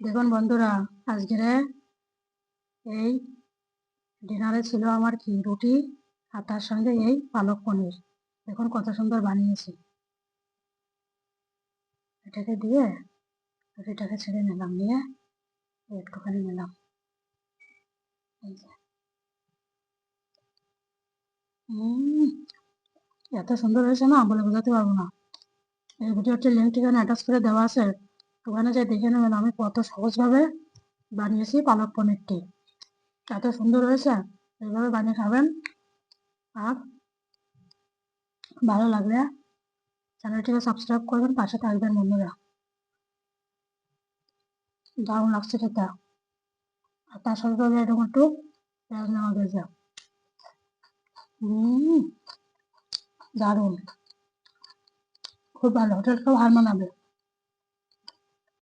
দেখুন বন্ধুরা, আজকের এই ডিনারে ছিল আমার কি রুটি আর তার সঙ্গে এই পালক পনির। দেখুন কত সুন্দর বানিয়েছি। এটাকে দিয়ে রুটিটাকে ছেড়ে নিলাম, নিয়ে একটুখানি নিলাম। এত সুন্দর হয়েছে না? বলে বোঝাতে পারব না। এই ভিডিওটির লিঙ্ক ঠিকানা অ্যাটাচ করে দেওয়া আছে। ওখানে যে দেখে নেবেন, আমি কত সহজভাবে বানিয়েছি পালক পনিরটি। এত সুন্দর হয়েছে, এইভাবে বানিয়ে খাবেন। আর ভালো লাগলে চ্যানেলটিকে সাবস্ক্রাইব করবেন, পাশে থাকবেন বন্ধুরা। দারুণ লাগছে খেতে। আর তার তবে এরকম একটু পেঁয়াজ নেওয়া গেছে দারুণ। খুব ভালো হোটেলটাও হার মানাবে।